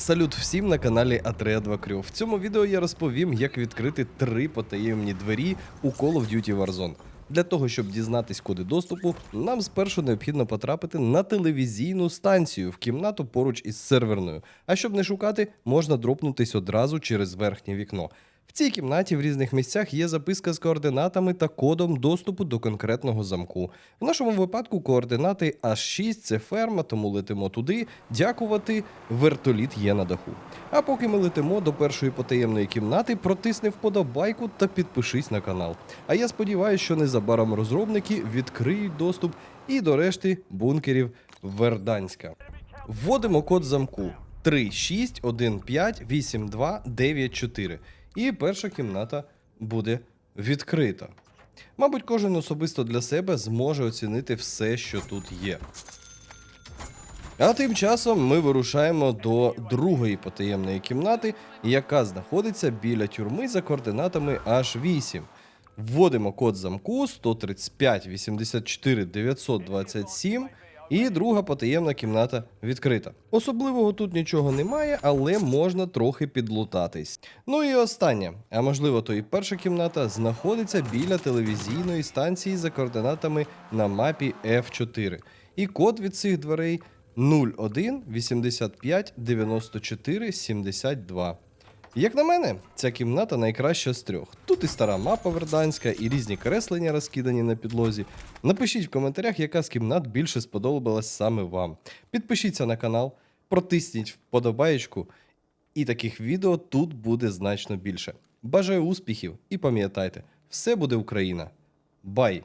Салют всім на каналі А32 Крю. В цьому відео я розповім, як відкрити три потаємні двері у Call of Duty Warzone. Для того, щоб дізнатись коди доступу, нам спершу необхідно потрапити на телевізійну станцію в кімнату поруч із серверною. А щоб не шукати, можна дропнутись одразу через верхнє вікно. В цій кімнаті в різних місцях є записка з координатами та кодом доступу до конкретного замку. В нашому випадку координати H6 це ферма, тому летимо туди. Дякувати, вертоліт є на даху. А поки ми летимо до першої потаємної кімнати, протисни вподобайку та підпишись на канал. А я сподіваюся, що незабаром розробники відкриють доступ і до решти бункерів Верданська. Вводимо код замку 36158294. І перша кімната буде відкрита. Мабуть, кожен особисто для себе зможе оцінити все, що тут є. А тим часом ми вирушаємо до другої потаємної кімнати, яка знаходиться біля тюрми за координатами H8. Вводимо код замку 135 84 927 і друга потаємна кімната відкрита. Особливого тут нічого немає, але можна трохи підлутатись. Ну і остання, а можливо, то і перша кімната знаходиться біля телевізійної станції за координатами на мапі F4. І код від цих дверей 01 85 94 72. Як на мене, ця кімната найкраща з трьох. Тут і стара мапа верданська, і різні креслення розкидані на підлозі. Напишіть в коментарях, яка з кімнат більше сподобалась саме вам. Підпишіться на канал, протисніть вподобаєчку, і таких відео тут буде значно більше. Бажаю успіхів і пам'ятайте, все буде Україна. Бай!